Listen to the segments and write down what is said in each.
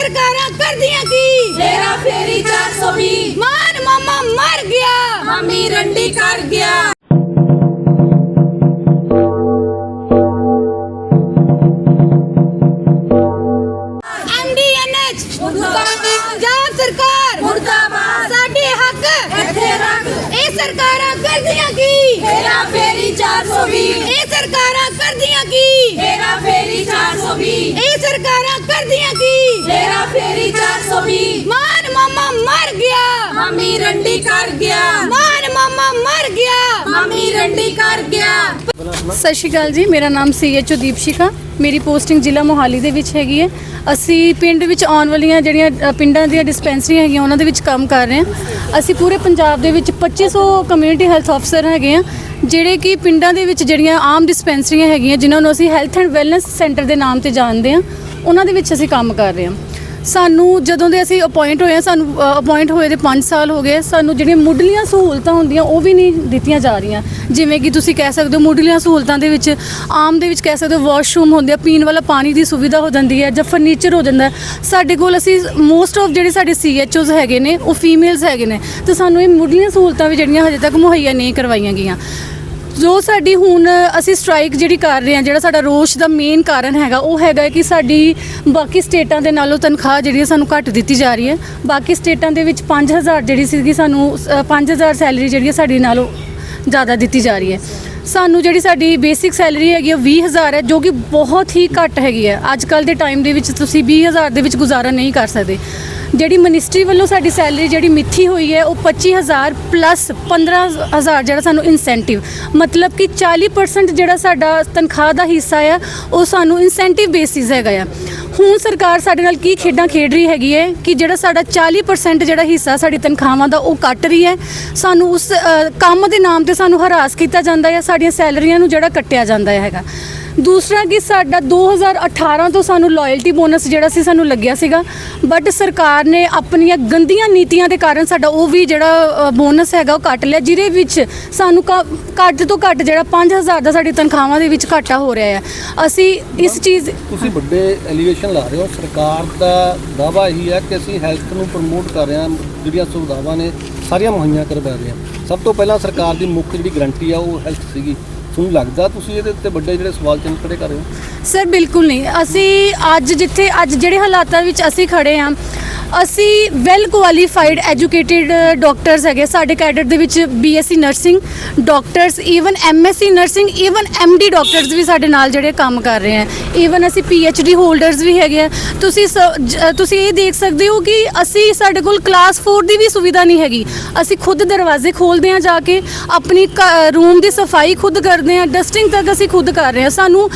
ਸਰਕਾਰਾਂ ਕਰਦੀਆਂ ਕੀ ਤੇਰਾ ਫੇਰੀ 420 ਮਾਨ ਮਾਮਾ ਮਰ ਗਿਆ ਮਾਮੀ ਰੰਡੀ ਕਰ ਗਿਆ ਐਮਡੀਐਨਐਚ ਮੁਰਦਾਬਾਦ। ਪੰਜਾਬ ਸਰਕਾਰ ਮੁਰਦਾਬਾਦ ਸਾਡੇ ਹੱਕ ਇੱਥੇ ਰੱਖ ਇਹ ਸਰਕਾਰਾਂ ਕਰਦੀਆਂ ਕੀ? ਤੇਰਾ ਫੇਰੀ 420 ਇਹ ਸਰਕਾਰਾਂ ਕਰਦੀਆਂ ਕੀ? ਤੇਰਾ ਫੇਰੀ 420 ਇਹ ਸਰਕਾਰਾਂ ਕਰਦੀਆਂ ਕੀ? ਤੇਰਾ ਫੇਰੀ 420 ਮਾਨ ਮਾਮਾ ਮਰ ਗਿਆ। ਮਾਮੀ ਰੰਡੀ ਕਰ ਗਿਆ। ਮਾਨ ਮਾਮਾ ਮਰ ਗਿਆ ਮਾਮੀ ਰੰਡੀ ਕਰ ਗਿਆ। ਸਤਿ ਸ਼੍ਰੀ ਅਕਾਲ ਜੀ, ਮੇਰਾ ਨਾਮ ਸੀ ਐਚ ਦੀਪਸ਼ਿਕਾ। ਮੇਰੀ ਪੋਸਟਿੰਗ ਜ਼ਿਲ੍ਹਾ ਮੋਹਾਲੀ ਦੇ ਵਿੱਚ ਹੈਗੀ ਹੈ। ਅਸੀਂ ਪਿੰਡ ਵਿੱਚ ਆਉਣ ਵਾਲੀਆਂ ਜਿਹੜੀਆਂ ਪਿੰਡਾਂ ਦੀਆਂ ਡਿਸਪੈਂਸਰੀਆਂ ਹੈਗੀਆਂ, ਉਹਨਾਂ ਦੇ ਵਿੱਚ ਕੰਮ ਕਰ ਰਹੇ ਹਾਂ। ਅਸੀਂ ਪੂਰੇ ਪੰਜਾਬ ਦੇ ਵਿੱਚ 2500 ਕਮਿਊਨਿਟੀ ਹੈਲਥ ਅਫਸਰ ਹੈਗੇ ਆ ਜਿਹੜੇ ਕਿ ਪਿੰਡਾਂ ਦੇ ਵਿੱਚ ਜਿਹੜੀਆਂ ਆਮ ਡਿਸਪੈਂਸਰੀਆਂ ਹੈਗੀਆਂ, ਜਿਨ੍ਹਾਂ ਨੂੰ ਅਸੀਂ ਹੈਲਥ ਐਂਡ ਵੈਲਨੈਸ ਸੈਂਟਰ ਦੇ ਨਾਮ ਤੇ ਜਾਣਦੇ ਹਾਂ, ਉਹਨਾਂ ਦੇ ਵਿੱਚ ਅਸੀਂ ਕੰਮ ਕਰ ਰਹੇ ਹਾਂ। ਸਾਨੂੰ ਜਦੋਂ ਦੇ ਅਸੀਂ ਅਪਾਇੰਟ ਹੋਏ ਹਾਂ, ਸਾਨੂੰ ਅਪਾਇੰਟ ਹੋਏ ਦੇ 5 ਸਾਲ ਹੋ ਗਏ, ਸਾਨੂੰ ਜਿਹੜੀਆਂ ਮੁੱਢਲੀਆਂ ਸਹੂਲਤਾਂ ਹੁੰਦੀਆਂ, ਉਹ ਵੀ ਨਹੀਂ ਦਿੱਤੀਆਂ ਜਾ ਰਹੀਆਂ। ਜਿਵੇਂ ਕਿ ਤੁਸੀਂ ਕਹਿ ਸਕਦੇ ਹੋ, ਮੁੱਢਲੀਆਂ ਸਹੂਲਤਾਂ ਦੇ ਵਿੱਚ, ਆਮ ਦੇ ਵਿੱਚ ਕਹਿ ਸਕਦੇ ਹੋ ਵਾਸ਼ਰੂਮ ਹੁੰਦੇ ਆ, ਪੀਣ ਵਾਲਾ ਪਾਣੀ ਦੀ ਸੁਵਿਧਾ ਹੋ ਜਾਂਦੀ ਹੈ ਜਾਂ ਫਰਨੀਚਰ ਹੋ ਜਾਂਦਾ ਸਾਡੇ ਕੋਲ ਅਸੀਂ ਮੋਸਟ ਆਫ ਜਿਹੜੇ ਸਾਡੇ ਸੀਐਚਓਜ਼ ਹੈਗੇ ਨੇ, ਉਹ ਫੀਮੇਲਸ ਹੈਗੇ ਨੇ। ਤੇ ਸਾਨੂੰ ਇਹ ਮੁੱਢਲੀਆਂ ਸਹੂਲਤਾਂ ਵੀ ਜਿਹੜੀਆਂ ਹਜੇ ਤੱਕ ਮੁਹੱਈਆ ਨਹੀਂ ਕਰਵਾਈਆਂ ਗਈਆਂ। ਜੋ ਸਾਡੀ ਹੁਣ ਅਸੀਂ ਸਟ੍ਰਾਈਕ ਜਿਹੜੀ ਕਰ ਰਹੇ ਹਾਂ ਜਿਹੜਾ ਸਾਡਾ ਰੋਸ਼ ਦਾ ਮੇਨ ਕਾਰਨ ਹੈਗਾ ਉਹ ਹੈਗਾ ਕਿ ਸਾਡੀ ਬਾਕੀ ਸਟੇਟਾਂ ਦੇ ਨਾਲੋਂ ਤਨਖਾਹ ਜਿਹੜੀ ਹੈ ਸਾਨੂੰ ਘੱਟ ਦਿੱਤੀ ਜਾ ਰਹੀ ਹੈ। ਬਾਕੀ ਸਟੇਟਾਂ ਦੇ ਵਿੱਚ 5000 ਜਿਹੜੀ ਸੀਗੀ ਸਾਨੂੰ ਅ, 5000 ਸੈਲਰੀ ਜਿਹੜੀ ਹੈ ਸਾਡੀ ਨਾਲੋਂ ਜ਼ਿਆਦਾ ਦਿੱਤੀ ਜਾ ਰਹੀ ਹੈ। ਸਾਨੂੰ ਜਿਹੜੀ ਸਾਡੀ ਬੇਸਿਕ ਸੈਲਰੀ ਹੈਗੀ ਉਹ 20000 ਹੈ ਜੋ ਕਿ ਬਹੁਤ ਹੀ ਘੱਟ ਹੈਗੀ ਹੈ। ਅੱਜ ਕੱਲ ਦੇ ਟਾਈਮ ਦੇ ਵਿੱਚ ਤੁਸੀਂ 20000 ਦੇ ਵਿੱਚ ਗੁਜ਼ਾਰਾ ਨਹੀਂ ਕਰ ਸਕਦੇ। ਜਿਹੜੀ ਮਿਨਿਸਟਰੀ ਵੱਲੋਂ ਸਾਡੀ ਸੈਲਰੀ ਜਿਹੜੀ ਮਿੱਥੀ ਹੋਈ ਹੈ, ਉਹ 25000 ਪਲੱਸ 15000 ਜਿਹੜਾ ਸਾਨੂੰ ਇਨਸੈਂਟਿਵ ਮਤਲਬ ਕਿ 40% ਜਿਹੜਾ ਸਾਡਾ ਤਨਖਾਹ ਦਾ ਹਿੱਸਾ ਆ, ਉਹ ਸਾਨੂੰ ਇਨਸੈਂਟਿਵ ਬੇਸਿਸ ਹੈਗਾ ਆ। ਹੁਣ ਸਰਕਾਰ ਸਾਡੇ ਨਾਲ ਕੀ ਖੇਡਾਂ ਖੇਡ ਰਹੀ ਹੈਗੀ ਹੈ ਕਿ ਜਿਹੜਾ ਸਾਡਾ 40% ਜਿਹੜਾ ਹਿੱਸਾ ਸਾਡੀ ਤਨਖਾਹਾਂ ਦਾ, ਉਹ ਕੱਟ ਰਹੀ ਹੈ। ਸਾਨੂੰ ਉਸ ਕੰਮ ਦੇ ਨਾਮ ਤੇ ਸਾਨੂੰ ਹਰਾਸ ਕੀਤਾ ਜਾਂਦਾ ਹੈ ਸਾਡੀਆਂ ਸੈਲਰੀਆਂ ਨੂੰ ਜਿਹੜਾ ਕੱਟਿਆ ਜਾਂਦਾ ਹੈਗਾ। ਦੂਸਰਾ ਕਿ ਸਾਡਾ 2018 ਤੋਂ ਸਾਨੂੰ ਲਾਇਲਟੀ ਬੋਨਸ ਜਿਹੜਾ ਸੀ ਸਾਨੂੰ ਲੱਗਿਆ ਸੀਗਾ ਬਟ ਸਰਕਾਰ ਨੇ ਆਪਣੀਆਂ ਗੰਦੀਆਂ ਨੀਤੀਆਂ ਦੇ ਕਾਰਨ ਸਾਡਾ ਉਹ ਵੀ ਜਿਹੜਾ ਬੋਨਸ ਹੈਗਾ ਉਹ ਕੱਟ ਲਿਆ ਜਿਹਦੇ ਵਿੱਚ ਸਾਨੂੰ ਘੱਟ ਤੋਂ ਘੱਟ ਜਿਹੜਾ 5000 ਦਾ ਸਾਡੀ ਤਨਖਾਹਾਂ ਦੇ ਵਿੱਚ ਘਾਟਾ ਹੋ ਰਿਹਾ ਹੈ। ਅਸੀਂ ਇਸ ਚੀਜ਼ ਤੁਸੀਂ ਵੱਡੇ ਐਲੀਗੇਸ਼ਨ ਲਾ ਰਹੇ ਹੋ ਸਰਕਾਰ ਦਾ ਦਾਵਾ ਇਹੀ ਹੈ ਕਿ ਅਸੀਂ ਹੈਲਥ ਨੂੰ ਪ੍ਰਮੋਟ ਕਰ ਰਹੇ ਹਾਂ ਜਿਹੜੀਆਂ ਸੁਵਿਧਾਵਾਂ ਨੇ ਸਾਰੀਆਂ ਮੁਹੱਈਆ ਕਰਵਾ ਰਹੇ ਹਾਂ। ਸਭ ਤੋਂ ਪਹਿਲਾਂ ਸਰਕਾਰ ਦੀ ਮੁੱਖ ਜਿਹੜੀ ਗਰੰਟੀ ਆ ਉਹ ਹੈਲਥ ਸੀਗੀ। ਤੁਹਾਨੂੰ ਲੱਗਦਾ ਤੁਸੀਂ ਇਹਦੇ ਉੱਤੇ ਵੱਡੇ ਜਿਹੜੇ ਸਵਾਲ ਚਿੰਨ੍ਹ ਖੜੇ ਕਰ ਰਹੇ ਹੋ? ਸਰ, ਬਿਲਕੁਲ ਨਹੀਂ। ਅਸੀਂ ਅੱਜ ਜਿੱਥੇ, ਅੱਜ ਜਿਹੜੇ ਹਾਲਾਤਾਂ ਵਿੱਚ ਅਸੀਂ ਖੜੇ ਹਾਂ ਅਸੀਂ ਵੈਲ ਕੁਆਲੀਫਾਈਡ ਐਜੂਕੇਟਿਡ ਡਾਕਟਰਸ ਹੈਗੇ। ਸਾਡੇ ਕੈਡਰ ਦੇ ਵਿੱਚ BSc nursing doctors even MSc nursing even MD doctors ਵੀ ਸਾਡੇ ਨਾਲ ਜਿਹੜੇ ਕੰਮ ਕਰ ਰਹੇ ਆ ਈਵਨ ਅਸੀਂ ਪੀਐਚਡੀ ਹੋਲਡਰਸ ਵੀ ਹੈਗੇ ਆ ਤੁਸੀਂ ਸ- ਜ- ਤੁਸੀਂ ਇਹ ਦੇਖ ਸਕਦੇ ਹੋ ਕਿ ਅਸੀਂ ਸਾਡੇ ਕੋਲ ਕਲਾਸ 4 ਦੀ ਵੀ ਸੁਵਿਧਾ ਨਹੀਂ ਹੈਗੀ। ਅਸੀਂ ਖੁਦ ਦਰਵਾਜ਼ੇ ਖੋਲਦੇ ਹਾਂ ਜਾ ਕੇ, ਆਪਣੀ ਰੂਮ ਦੀ ਸਫ਼ਾਈ ਖੁਦ ਕਰਦੇ ਹਾਂ ਡਸਟਿੰਗ ਤੱਕ ਅਸੀਂ ਖੁਦ ਕਰ ਰਹੇ ਹਾਂ। ਸਾਨੂੰ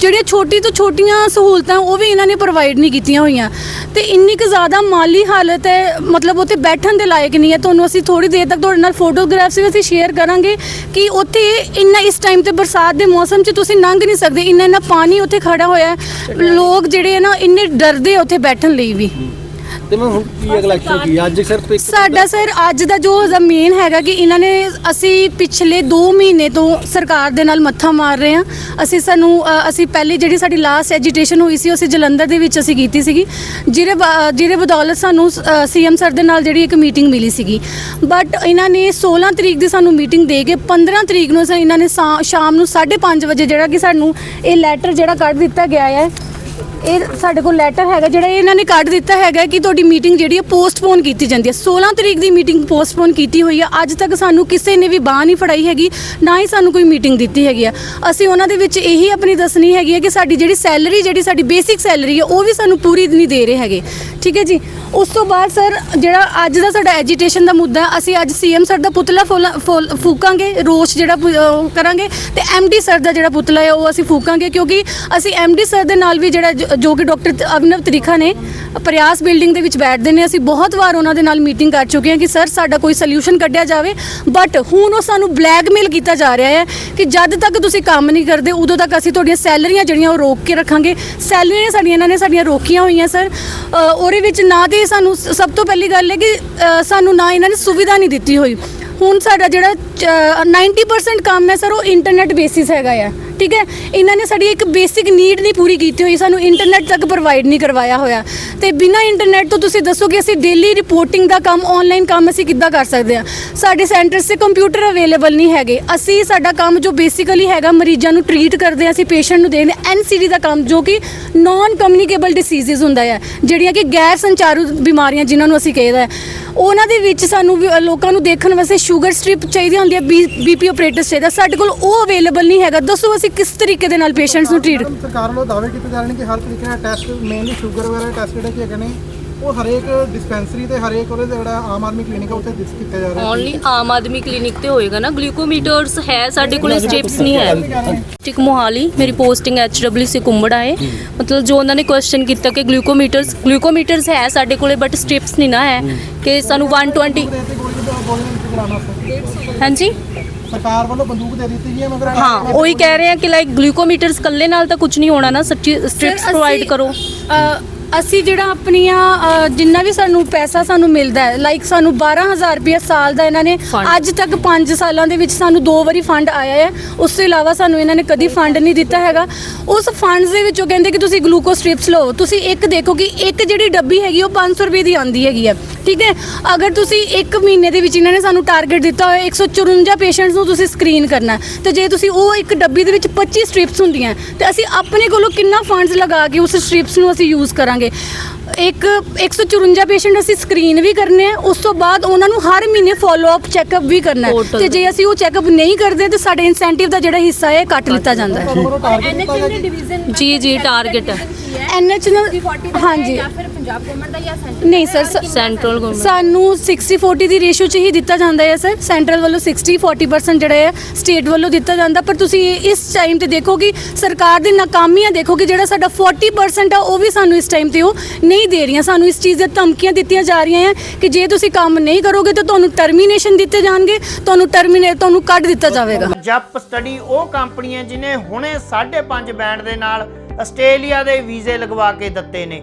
ਜਿਹੜੀਆਂ ਛੋਟੀ ਤੋਂ ਛੋਟੀਆਂ ਸਹੂਲਤਾਂ ਉਹ ਵੀ ਇਹਨਾਂ ਨੇ ਪ੍ਰੋਵਾਈਡ ਨਹੀਂ ਕੀਤੀਆਂ ਹੋਈਆਂ। ਤੇ ਇੰਨੀ ਕੁ ਜ਼ਿਆਦਾ ਮਾਲੀ ਹਾਲਤ ਹੈ ਮਤਲਬ ਉੱਥੇ ਬੈਠਣ ਦੇ ਲਾਇਕ ਨਹੀਂ ਹੈ। ਤੁਹਾਨੂੰ ਅਸੀਂ ਥੋੜੀ ਦੇਰ ਤੱਕ ਤੁਹਾਡੇ ਨਾਲ ਫੋਟੋਗ੍ਰਾਫਸ ਵੀ ਅਸੀਂ ਸ਼ੇਅਰ ਕਰਾਂਗੇ ਕਿ ਉੱਥੇ ਇੰਨਾ ਇਸ ਟਾਈਮ ਤੇ ਬਰਸਾਤ ਦੇ ਮੌਸਮ 'ਚ ਤੁਸੀਂ ਲੰਘ ਨਹੀਂ ਸਕਦੇ ਇੰਨਾ ਇੰਨਾ ਪਾਣੀ ਉੱਥੇ ਖੜਾ ਹੋਇਆ ਹੈ। ਲੋਕ ਜਿਹੜੇ ਆ ਨਾ ਇੰਨੇ ਡਰਦੇ ਉੱਥੇ ਬੈਠਣ ਲਈ ਵੀ। ਤੇ ਮੈਂ ਹੁਣ ਕੀ ਅਗਲਾ ਐਕਸ਼ਨ ਕੀ? ਅੱਜ ਸਿਰਫ ਇੱਕ ਸਾਡਾ ਸਰ ਅੱਜ ਦਾ ਜੋ ਜ਼ਮੀਨ ਹੈਗਾ ਕਿ ਇਹਨਾਂ ਨੇ ਅਸੀਂ ਪਿਛਲੇ 2 ਮਹੀਨੇ ਤੋਂ ਸਰਕਾਰ ਦੇ ਨਾਲ ਮੱਥਾ ਮਾਰ ਰਹੇ ਹਾਂ। ਅਸੀਂ ਸਾਨੂੰ ਅ, ਅਸੀਂ ਪਹਿਲੇ ਜਿਹੜੀ ਸਾਡੀ ਲਾਸਟ ਐਜੀਟੇਸ਼ਨ ਹੋਈ ਸੀ ਉਹ ਅਸੀਂ ਜਲੰਧਰ ਦੇ ਵਿੱਚ ਅਸੀਂ ਕੀਤੀ ਸੀਗੀ। ਜਿਹਦੇ ਬਾ- ਜਿਹਦੇ ਬਦੌਲਤ ਸਾਨੂੰ ਸੀਐਮ ਸਰ ਦੇ ਨਾਲ ਜਿਹੜੀ ਇੱਕ ਮੀਟਿੰਗ ਮਿਲੀ ਸੀਗੀ। ਬਟ ਇਹਨਾਂ ਨੇ 16 ਤਰੀਕ ਦੀ ਸਾਨੂੰ ਮੀਟਿੰਗ ਦੇ ਕੇ 15 ਤਰੀਕ ਨੂੰ ਅਸੀਂ ਇਹਨਾਂ ਨੇ ਸਾ- ਸ਼ਾਮ ਨੂੰ 5:30 ਵਜੇ ਜਿਹੜਾ ਕਿ ਸਾਨੂੰ ਇਹ ਲੈਟਰ ਜਿਹੜਾ ਕੱਢ ਦਿੱਤਾ ਗਿਆ ਹੈ ਇਹ ਸਾਡੇ ਕੋਲ ਲੈਟਰ ਹੈਗਾ, ਜਿਹੜਾ ਇਹਨਾਂ ਨੇ ਕੱਢ ਦਿੱਤਾ ਹੈਗਾ ਕਿ ਤੁਹਾਡੀ ਮੀਟਿੰਗ ਜਿਹੜੀ ਹੈ ਪੋਸਟਪੋਨ ਕੀਤੀ ਜਾਂਦੀ ਹੈ। 16 ਤਰੀਕ ਦੀ ਮੀਟਿੰਗ ਪੋਸਟਪੋਨ ਕੀਤੀ ਹੋਈ ਹੈ। ਅੱਜ ਤੱਕ ਸਾਨੂੰ ਕਿਸੇ ਨੇ ਵੀ ਬਾਹ ਨਹੀਂ ਫੜਾਈ ਹੈਗੀ, ਨਾ ਹੀ ਸਾਨੂੰ ਕੋਈ ਮੀਟਿੰਗ ਦਿੱਤੀ ਹੈਗੀ ਆ ਅਸੀਂ ਉਹਨਾਂ ਦੇ ਵਿੱਚ ਇਹੀ ਆਪਣੀ ਦੱਸਣੀ ਹੈਗੀ ਹੈ ਕਿ ਸਾਡੀ ਜਿਹੜੀ ਸੈਲਰੀ ਜਿਹੜੀ ਸਾਡੀ ਬੇਸਿਕ ਸੈਲਰੀ ਹੈ, ਉਹ ਵੀ ਸਾਨੂੰ ਪੂਰੀ ਨਹੀਂ ਦੇ ਰਹੇ ਹੈਗੇ। ਠੀਕ ਹੈ ਜੀ? ਉਸ ਤੋਂ ਬਾਅਦ ਸਰ ਜਿਹੜਾ ਅੱਜ ਦਾ ਸਾਡਾ ਐਜੀਟੇਸ਼ਨ ਦਾ ਮੁੱਦਾ, ਅਸੀਂ ਅੱਜ ਸੀਐਮ ਸਰ ਦਾ ਪੁਤਲਾ ਫੋਲਾ- ਫੋਲ- ਫੂਕਾਂਗੇ, ਰੋਸ਼ ਜਿਹੜਾ ਪੁ- ਅਹ ਕਰਾਂਗੇ ਤੇ ਐਮਡੀ ਸਰ ਦਾ ਜਿਹੜਾ ਪੁਤਲਾ ਹੈ, ਉਹ ਅਸੀਂ ਫੂਕਾਂਗੇ ਕਿਉਂਕਿ ਅਸੀਂ ਐਮਡੀ ਸਰ ਦੇ ਨਾਲ ਵੀ ਜਿਹੜਾ ਜੋ- ਕਿ ਡਾਕਟਰ ਅਭਿਨਵ ਤਰੀਖਾ ਨੇ ਪ੍ਰਯਾਸ ਬਿਲਡਿੰਗ ਦੇ ਵਿੱਚ ਬੈਠਦੇ ਨੇ। ਅਸੀਂ ਬਹੁਤ ਵਾਰ ਉਹਨਾਂ ਦੇ ਨਾਲ ਮੀਟਿੰਗ ਕਰ ਚੁੱਕੇ ਹਾਂ ਕਿ ਸਰ ਸਾਡਾ ਕੋਈ ਸੋਲੂਸ਼ਨ ਕੱਢਿਆ ਜਾਵੇ। ਬਟ ਹੁਣ ਉਹ ਸਾਨੂੰ ਬਲੈਕਮੇਲ ਕੀਤਾ ਜਾ ਰਿਹਾ ਹੈ ਕਿ ਜਦ ਤੱਕ ਤੁਸੀਂ ਕੰਮ ਨਹੀਂ ਕਰਦੇ ਉਦੋਂ ਤੱਕ ਅਸੀਂ ਤੁਹਾਡੀਆਂ ਸੈਲਰੀਆਂ ਜਿਹੜੀਆਂ ਉਹ ਰੋਕ ਕੇ ਰੱਖਾਂਗੇ। ਸੈਲਰੀਆਂ ਸਾਡੀਆਂ ਇਹਨਾਂ ਨੇ ਸਾਡੀਆਂ ਰੋਕੀਆਂ ਹੋਈਆਂ ਸਰ। ਉਹਦੇ ਵਿੱਚ ਨਾ ਤੇ ਸਾਨੂੰ ਸਭ ਤੋਂ ਪਹਿਲੀ ਗੱਲ ਹੈ ਕਿ ਸਾਨੂੰ ਨਾ ਇਹਨਾਂ ਨੇ ਸੁਵਿਧਾ ਨਹੀਂ ਦਿੱਤੀ ਹੋਈ। ਹੁਣ ਸਾਡਾ ਜਿਹੜਾ ਅ, 90% ਕੰਮ ਹੈ ਸਰ ਉਹ ਇੰਟਰਨੈਟ ਬੇਸਿਸ ਹੈਗਾ ਆ। ਠੀਕ ਹੈ? ਇਹਨਾਂ ਨੇ ਸਾਡੀ ਇੱਕ ਬੇਸਿਕ ਨੀਡ ਨਹੀਂ ਪੂਰੀ ਕੀਤੀ ਹੋਈ, ਸਾਨੂੰ ਇੰਟਰਨੈਟ ਤੱਕ ਪ੍ਰੋਵਾਈਡ ਨਹੀਂ ਕਰਵਾਇਆ ਹੋਇਆ। ਤੇ ਬਿਨਾਂ ਇੰਟਰਨੈਟ ਤੋਂ ਤੁਸੀਂ ਦੱਸੋ ਕਿ ਅਸੀਂ ਡੇਲੀ ਰਿਪੋਰਟਿੰਗ ਦਾ ਕੰਮ ਆਨਲਾਈਨ ਕੰਮ ਅਸੀਂ ਕਿੱਦਾਂ ਕਰ ਸਕਦੇ ਹਾਂ? ਸਾਡੇ ਸੈਂਟਰ 'ਤੇ ਕੰਪਿਊਟਰ ਅਵੇਲੇਬਲ ਨਹੀਂ ਹੈਗੇ। ਅਸੀਂ ਸਾਡਾ ਕੰਮ ਜੋ ਬੇਸਿਕਲੀ ਹੈਗਾ, ਮਰੀਜ਼ਾਂ ਨੂੰ ਟਰੀਟ ਕਰਦੇ ਹਾਂ, ਅਸੀਂ ਪੇਸ਼ੈਂਟ ਨੂੰ ਦੇਖਦੇ ਹਾਂ ਐਨਸੀਡੀ ਦਾ ਕੰਮ ਜੋ ਕਿ ਨਾਨ ਕਮਿਊਨੀਕੇਬਲ ਡਿਸੀਜ਼ਸ ਹੁੰਦਾ ਹੈ, ਜਿਹੜੀਆਂ ਕਿ ਗੈਰ ਸੰਚਾਰੂ ਬਿਮਾਰੀਆਂ ਜਿਨ੍ਹਾਂ ਨੂੰ ਅਸੀਂ ਕਹਿੰਦਾ ਹੈ। ਉਹਨਾਂ ਦੇ ਵਿੱਚ ਸਾਨੂੰ ਲੋਕਾਂ ਨੂੰ ਦੇਖਣ ਵਾਸਤੇ ਸ਼ੂਗਰ ਸਟ੍ਰਿਪ ਚਾਹੀਦੀ ਹੁੰਦੀ ਹੈ ਬੀਪੀ ਆਪਰੇਟਰਸ ਚਾਹੀਦਾ। ਸਾਡੇ ਕੋਲ ਉਹ ਅਵੇਲੇਬਲ ਨਹੀਂ ਹੈਗਾ। ਦੱਸੋ ਅਸੀਂ ਕਿਸ ਤਰੀਕੇ ਦੇ ਨਾਲ ਪੇਸ਼ੈਂਟਸ ਨੂੰ ਟਰੀਟ ਸਰਕਾਰ ਵੱਲੋਂ ਦਾਅਵੇ ਕੀਤੇ ਜਾ ਰਹੇ ਨੇ ਕਿ ਹਰ ਤਰੀਕੇ ਨਾਲ ਟੈਸਟ ਮੇਨਲੀ ਸ਼ੂਗਰ ਵਗੈਰਾ ਟੈਸਟ ਜਿਹੜੇ ਕਿ ਹੈਗੇ ਨੇ ਉਹ ਹਰੇਕ ਡਿਸਪੈਂਸਰੀ ਤੇ ਹਰੇਕ ਉਹਦੇ ਜਿਹੜਾ ਆਮ ਆਦਮੀ ਕਲੀਨਿਕ ਆ ਉੱਥੇ ਦਿਸ ਕੀਤੇ ਜਾ ਰਹੇ ਨੇ। ਓਨਲੀ ਆਮ ਆਦਮੀ ਕਲੀਨਿਕ ਤੇ ਹੋਏਗਾ ਨਾ। ਗਲੂਕੋਮੀਟਰਸ ਹੈ ਸਾਡੇ ਕੋਲ ਸਟ੍ਰਿਪਸ ਨਹੀਂ ਹੈ। ਡਿਸਟ੍ਰਿਕਟ ਮੋਹਾਲੀ ਮੇਰੀ ਪੋਸਟਿੰਗ ਐਚਡਬਲਯੂਸੀ ਕੁੰਬੜਾ ਹੈ। ਮਤਲਬ ਜੋ ਉਹਨਾਂ ਨੇ ਕੁਐਸਚਨ ਕੀਤਾ ਕਿ ਗਲੂਕੋਮੀਟਰਸ ਗਲੂਕੋਮੀਟਰਸ ਹੈ ਸਾਡੇ ਕੋਲੇ ਬਟ ਸਟ੍ਰਿਪਸ ਨਹੀਂ ਨਾ ਹੈ। ਕਿ ਸਾਨੂੰ 120 ਦੇ ਦਿੱਤੀ ਗੋਲੀ ਦਾ ਗੋਲੀ ਨਹੀਂ ਚਲਾਉਣਾ ਵਾਸਤੇ ਹਾਂਜੀ? ਸਰਕਾਰ ਵੱਲੋਂ ਬੰਦੂਕ ਦੇ ਦਿੱਤੀ ਗਈ ਹੈ ਮਗਰ ਹਾਂ ਉਹੀ ਕਹਿ ਰਹੇ ਆ ਕਿ ਲਾਈਕ ਗਲੂਕੋਮੀਟਰਸ ਕੱਲੇ ਨਾਲ ਤਾਂ ਕੁਝ ਨਹੀਂ ਹੋਣਾ ਨਾ ਸਟ੍ਰਿਪਸ ਅਸੀਂ- ਪ੍ਰੋਵਾਈਡ ਕਰੋ ਅਸੀਂ ਜਿਹੜਾ ਆਪਣੀਆਂ ਅ, ਜਿੰਨਾ ਵੀ ਸਾਨੂੰ ਪੈਸਾ ਸਾਨੂੰ ਮਿਲਦਾ ਹੈ ਲਾਈਕ ਸਾਨੂੰ 12000 ਰੁਪਏ ਸਾਲ ਦਾ ਇਹਨਾਂ ਨੇ Fund। ਅੱਜ ਤੱਕ 5 ਸਾਲਾਂ ਦੇ ਵਿੱਚ ਸਾਨੂੰ ਦੋ ਵਾਰੀ ਫੰਡ ਆਇਆ ਹੈ। ਉਸ ਤੋਂ ਇਲਾਵਾ ਸਾਨੂੰ ਇਹਨਾਂ ਨੇ ਕਦੀ ਫੰਡ ਨਹੀਂ ਦਿੱਤਾ ਹੈਗਾ। ਉਸ ਫੰਡਸ ਦੇ ਵਿੱਚੋਂ ਕਹਿੰਦੇ ਕਿ ਤੁਸੀਂ ਗਲੂਕੋ ਸਟ੍ਰਿਪਸ ਲਓ। ਤੁਸੀਂ ਇੱਕ ਦੇਖੋ ਕਿ ਇੱਕ ਜਿਹੜੀ ਡੱਬੀ ਹੈਗੀ ਉਹ 500 ਰੁਪਏ ਦੀ ਆਉਂਦੀ ਹੈਗੀ ਹੈ। ਠੀਕ ਹੈ? ਅਗਰ ਤੁਸੀਂ ਇੱਕ ਮਹੀਨੇ ਦੇ ਵਿੱਚ ਇਹਨਾਂ ਨੇ ਸਾਨੂੰ ਟਾਰਗੇਟ ਦਿੱਤਾ ਹੋਇਆ 154 ਪੇਸ਼ੈਂਟਸ ਨੂੰ ਤੁਸੀਂ ਸਕਰੀਨ ਕਰਨਾ ਹੈ, ਤੇ ਜੇ ਤੁਸੀਂ ਉਹ ਇੱਕ ਡੱਬੀ ਦੇ ਵਿੱਚ 25 ਸਟ੍ਰਿਪਸ ਹੁੰਦੀਆਂ ਤੇ ਅਸੀਂ ਆਪਣੇ ਕੋਲੋਂ ਕਿੰਨਾ ਫੰਡਸ ਲਗਾ ਕੇ ਉਸ ਸਟ੍ਰਿਪਸ ਨੂੰ ਅਸੀਂ ਯੂਜ਼ ਕਰਾਂਗੇ? ਇੱਕ 154 ਪੇਸ਼ੈਂਟ ਅਸੀਂ ਸਕਰੀਨ ਵੀ ਕਰਨੇ ਆ ਉਸ ਤੋਂ ਬਾਅਦ ਉਹਨਾਂ ਨੂੰ ਹਰ ਮਹੀਨੇ ਫਾਲੋ ਅਪ ਚੈੱਕਅਪ ਵੀ ਕਰਨਾ ਹੈ। ਤੇ ਜੇ ਅਸੀਂ ਉਹ ਚੈੱਕਅਪ ਨਹੀਂ ਕਰਦੇ ਤੇ ਸਾਡੇ ਇਨਸੈਂਟਿਵ ਦਾ ਜਿਹੜਾ ਹਿੱਸਾ ਹੈ ਕੱਟ ਲਿੱਤਾ ਜਾਂਦਾ ਹੈ। ਤੁਹਾਨੂੰ ਵੱਲੋਂ ਟਾਰਗੇਟ ਦਿੱਤਾ ਗਿਆ ਕਿ ਜੀ ਨਹੀਂ ਸਰ ਸੈਂਟਰਲ ਗਵਰਨਮੈਂਟ ਸਾਨੂੰ 60 40 ਦੀ ਰੇਸ਼ੋ ਚ ਹੀ ਦਿੱਤਾ ਜਾਂਦਾ ਹੈ ਸਰ ਸੈਂਟਰਲ ਵੱਲੋਂ 60 40% ਜਿਹੜਾ ਹੈ ਸਟੇਟ ਵੱਲੋਂ ਦਿੱਤਾ ਜਾਂਦਾ। ਪਰ ਤੁਸੀਂ ਇਸ ਟਾਈਮ ਤੇ ਦੇਖੋ ਕਿ ਸਰਕਾਰ ਦੀ ਨਾਕਾਮੀਆਂ ਦੇਖੋ ਕਿ ਜਿਹੜਾ ਸਾਡਾ 40% ਆ ਉਹ ਵੀ ਸਾਨੂੰ ਇਸ ਟਾਈਮ ਤੇ ਉਹ ਨਹੀਂ ਦੇ ਰਹੀਆਂ। ਸਾਨੂੰ ਇਸ ਚੀਜ਼ ਦੀਆਂ ਧਮਕੀਆਂ ਦਿੱਤੀਆਂ ਜਾ ਰਹੀਆਂ ਹੈ ਕਿ ਜੇ ਤੁਸੀਂ ਕੰਮ ਨਹੀਂ ਕਰੋਗੇ ਤਾਂ ਤੁਹਾਨੂੰ ਟਰਮੀਨੇਸ਼ਨ ਦਿੱਤੇ ਜਾਣਗੇ ਤੁਹਾਨੂੰ ਟਰਮੀਨੇਟ ਤੁਹਾਨੂੰ ਕੱਢ ਦਿੱਤਾ ਜਾਵੇਗਾ। ਜਪ ਸਟੱਡੀ ਉਹ ਕੰਪਨੀ ਹੈ ਜਿਨੇ ਹੁਣੇ 5.5 ਬੈਂਡ ਦੇ ਨਾਲ ਆਸਟ੍ਰੇਲੀਆ ਦੇ ਵੀਜ਼ੇ ਲਗਵਾ ਕੇ ਦਿੱਤੇ ਨੇ।